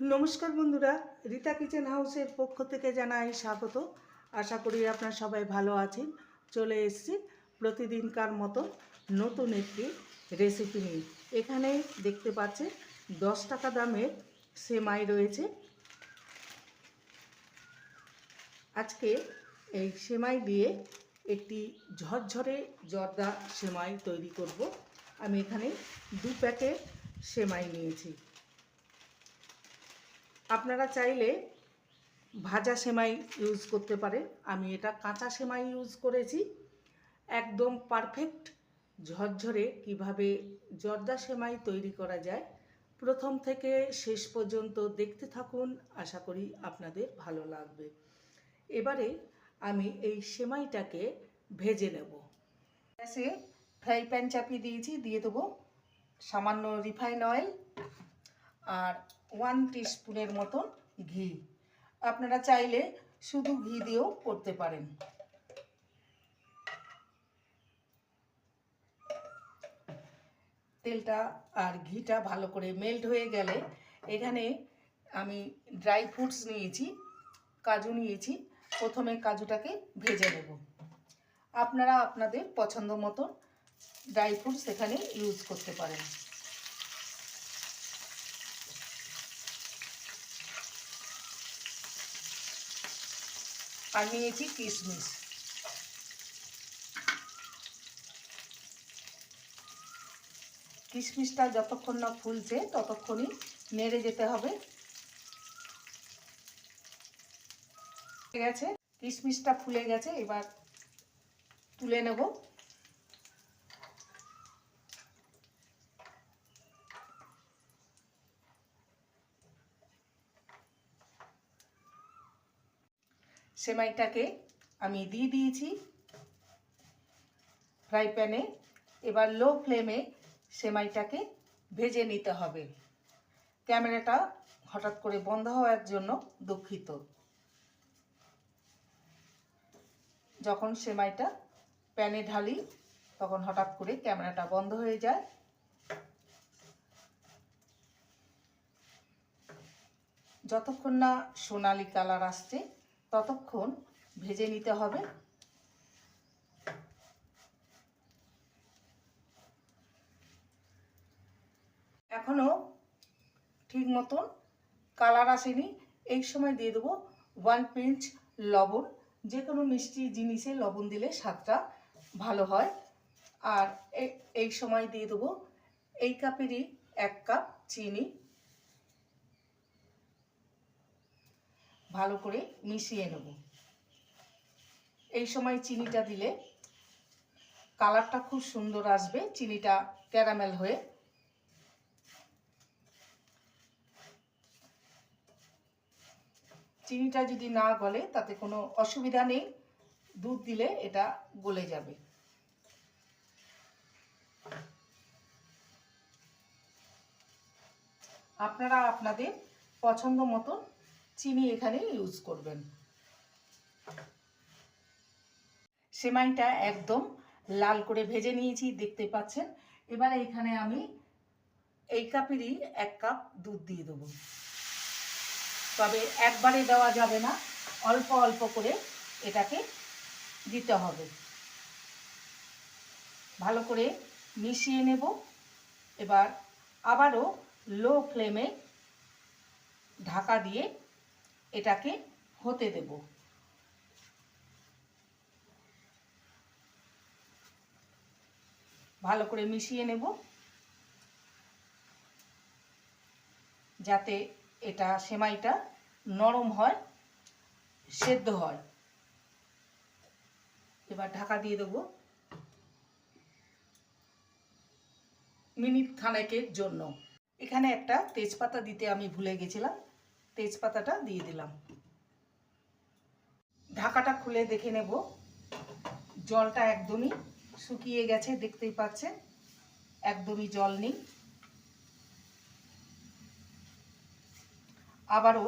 নমস্কার বন্ধুরা, রীতা কিচেন হাউসের পক্ষ থেকে জানাই স্বাগত। আশা করি আপনারা সবাই ভালো আছেন। চলে এসেছি প্রতিদিনকার মতো নতুন একটি রেসিপি নিয়ে। এখানে দেখতে পাচ্ছেন, দশ টাকা দামের সেমাই রয়েছে। আজকে এই সেমাই দিয়ে একটি ঝরঝরে জর্দা সেমাই তৈরি করব। আমি এখানে দু প্যাকেট সেমাই নিয়েছি। আপনারা চাইলে ভাজা সেমাই ইউজ করতে পারেন আমি এটা কাঁচা সেমাই ইউজ করেছি। একদম পারফেক্ট ঝরঝরে কীভাবে জর্দা সেমাই তৈরি করা যায়, প্রথম থেকে শেষ পর্যন্ত দেখতে থাকুন। আশা করি আপনাদের ভালো লাগবে। এবারে আমি এই সেমাইটাকে ভেজে নেব। গ্যাসে ফ্রাই প্যান চাপিয়ে দিয়েছি, দিয়ে দেবো সামান্য রিফাইন অয়েল আর ওয়ান টিস্পুনের মতন ঘি। আপনারা চাইলে শুধু ঘি দিয়েও করতে পারেন। তেলটা আর ঘিটা ভালো করে মেল্ট হয়ে গেলে এখানে আমি ড্রাই ফ্রুটস নিয়েছি, কাজু নিয়েছি। প্রথমে কাজুটাকে ভেজে নেব। আপনারা আপনাদের পছন্দ মতো ড্রাই ফ্রুটস এখানে ইউজ করতে পারেন। আর নিয়েছি কিশমিশ কিশমিশটা যতক্ষণ না ফুলছে, ততক্ষণই নেড়ে যেতে হবে। আছে কিশমিশটা ফুলে গেছে, এবার তুলে নেব। সেমাইটাকে আমি দিয়ে দিয়েছি ফ্রাই প্যানে। এবার লো ফ্লেমে সেমাইটাকে ভেজে নিতে হবে। ক্যামেরাটা হঠাৎ করে বন্ধ হওয়ার জন্য দুঃখিত। যখন সেমাইটা প্যানে ঢালি, তখন হঠাৎ করে ক্যামেরাটা বন্ধ হয়ে যায়। যতক্ষণ না সোনালি কালার আসছে ততক্ষণ ভেজে নিতে হবে। এখনও ঠিক মতন কালার আসেনি। এই সময় দিয়ে দেবো ওয়ান পিঞ্চ লবণ। যে কোনো মিষ্টি জিনিসে লবণ দিলে স্বাদটা ভালো হয়। আর এই সময় দিয়ে দেবো এই কাপেরই এক কাপ চিনি। ভালো করে মিশিয়ে নেব। এই সময় চিনিটা দিলে কালারটা খুব সুন্দর আসবে, চিনিটা ক্যারামেল হয়ে। চিনিটা যদি না গলে তাতে কোনো অসুবিধা নেই, দুধ দিলে এটা গলে যাবে। আপনারা আপনাদের পছন্দ মতন চিনি এখানে ইউজ করবেন। সেমাইটা একদম লাল করে ভেজে নিয়েছি, দেখতে পাচ্ছেন। এবারে এখানে আমি এই কাপেরই এক কাপ দুধ দিয়ে দেবো। তবে একবারে দেওয়া যাবে না, অল্প অল্প করে এটাকে দিতে হবে। ভালো করে মিশিয়ে নেব। এবার আবারও লো ফ্লেমে ঢাকা দিয়ে এটাকে হতে দেব। ভালো করে মিশিয়ে নেব। যাতে এটা সেমাইটা নরম হয়, সেদ্ধ হয়। এবার ঢাকা দিয়ে দেবো। মিনিট খানেকের জন্য। এখানে একটা তেজপাতা দিতে আমি ভুলে গেছিলাম। তেজপাতাটা দিয়ে দিলাম। ঢাকাটা খুলে দেখে নেব। জলটা একদমই শুকিয়ে গেছে, দেখতেই পাচ্ছেন। একদমই জল নেই। আবারও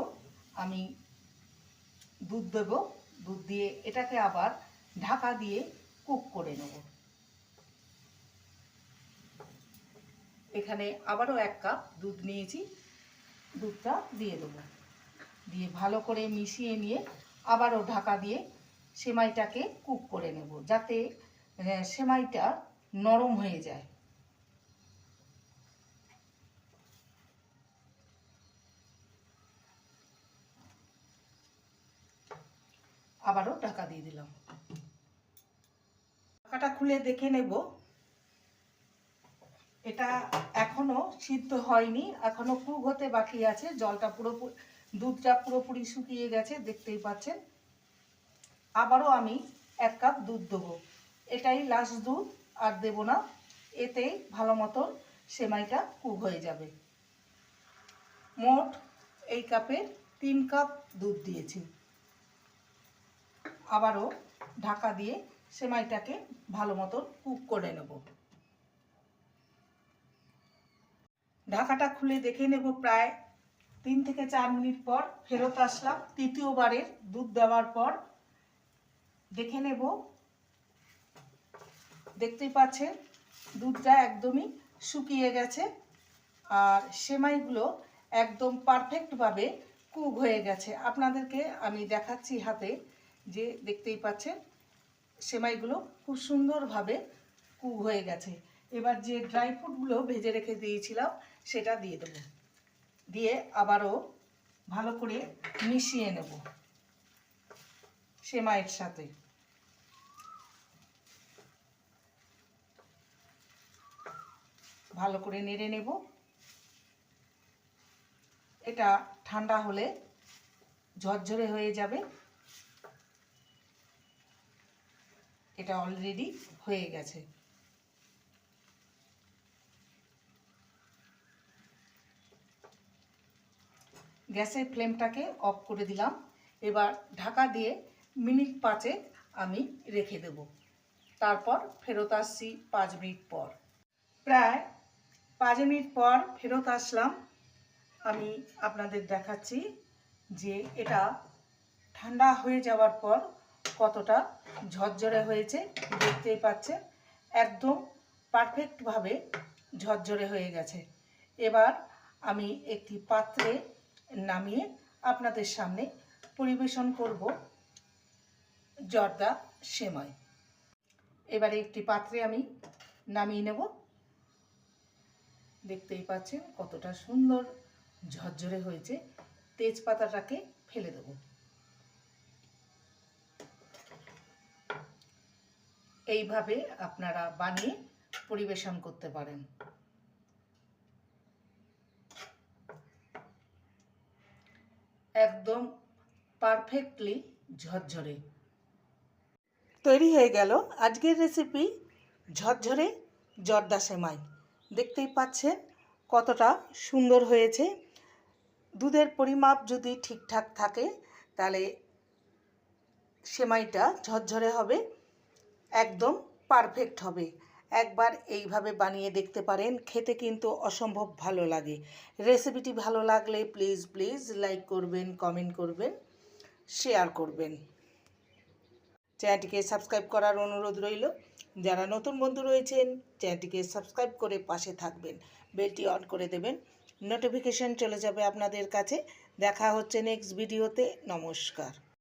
আমি দুধ দেব। দুধ দিয়ে এটাকে আবার ঢাকা দিয়ে কুক করে নেব। এখানে আবারও এক কাপ দুধ নিয়েছি। দুধটা দিয়ে দেবো। দিয়ে ভালো করে মিশিয়ে নিয়ে আবারও ঢাকা দিয়ে সেমাইটাকে কুক করে নেব যাতে সেমাইটা নরম হয়ে যায়। আবারও ঢাকা দিয়ে দিলাম। ঢাকাটা খুলে দেখে নেব। এটা এখনও সিদ্ধ হয়নি, এখনও কুক হতে বাকি আছে, জলটা পুরোপুরি, দুধটা পুরোপুরি শুকিয়ে গেছে, দেখতেই পাচ্ছেন। আবারও আমি এক কাপ দুধ দেবো। এটাই লাস্ট দুধ, আর দেব না। এতেই ভালো মতন সেমাইটা কুক হয়ে যাবে। মোট এই কাপে তিন কাপ দুধ দিয়েছি। আবারও ঢাকা দিয়ে সেমাইটাকে ভালো মতন কুক করে নেব। ঢাকাটা খুলে দেখে নেব প্রায় তিন থেকে চার মিনিট পর ফেরত আসলাম। তৃতীয়বারের দুধ দেওয়ার পর দেখে নেব। দেখতেই পাচ্ছেন, দুধটা একদমই শুকিয়ে গেছে আর সেমাইগুলো একদম পারফেক্টভাবে কুক হয়ে গেছে। আপনাদেরকে আমি দেখাচ্ছি হাতে যে দেখতেই পাচ্ছেন, সেমাইগুলো খুব সুন্দরভাবে কুক হয়ে গেছে। এবার যে ড্রাই ফ্রুটগুলো ভেজে রেখে দিয়েছিলাম সেটা দিয়ে দেবো। দিয়ে আবারও ভালো করে মিশিয়ে নেব সেমাইয়ের সাথে। ভালো করে নেড়ে নেব। এটা ঠান্ডা হলে ঝরঝরে হয়ে যাবে। এটা অলরেডি হয়ে গেছে। গ্যাসের ফ্লেমটাকে অফ করে দিলাম। এবার ঢাকা দিয়ে মিনিট পাঁচে আমি রেখে দেব। তারপর ফেরত আসছি পাঁচ মিনিট পর। প্রায় পাঁচ মিনিট পর ফেরত আসলাম। আমি আপনাদের দেখাচ্ছি যে এটা ঠান্ডা হয়ে যাওয়ার পর কতটা ঝরঝরে হয়েছে, দেখতেই পাচ্ছেন। একদম পারফেক্টভাবে ঝরঝরে হয়ে গেছে। এবার আমি একটি পাত্রে নামিয়ে আপনাদের সামনে পরিবেশন করব জর্দা সেমাই। এবারে একটি পাত্রে আমি নামিয়ে নেব। দেখতেই পাচ্ছেন কতটা সুন্দর ঝরঝরে হয়েছে। তেজপাতাটাকে ফেলে দেব। এইভাবে আপনারা বানিয়ে পরিবেশন করতে পারেন। একদম পারফেক্টলি ঝরঝরে। তৈরি হয়ে গেল আজকের রেসিপি ঝরঝরে জর্দা সেমাই। দেখতেই পাচ্ছেন কতটা সুন্দর হয়েছে। দুধের পরিমাপ যদি ঠিকঠাক থাকে, তাহলে সেমাইটা ঝরঝরে হবে, একদম পারফেক্ট হবে। একবার এইভাবে বানিয়ে দেখতে পারেন। খেতে কিন্তু অসম্ভব ভালো লাগে। রেসিপিটি ভালো লাগলে প্লিজ প্লিজ লাইক করবেন, কমেন্ট করবেন, শেয়ার করবেন। চ্যানেলটিকে সাবস্ক্রাইব করার অনুরোধ রইল। যারা নতুন বন্ধু রয়েছেন, চ্যানেলটিকে সাবস্ক্রাইব করে পাশে থাকবেন। বেলটি অন করে দেবেন। নোটিফিকেশন চলে যাবে আপনাদের কাছে। দেখা হচ্ছে নেক্সট ভিডিওতে। নমস্কার।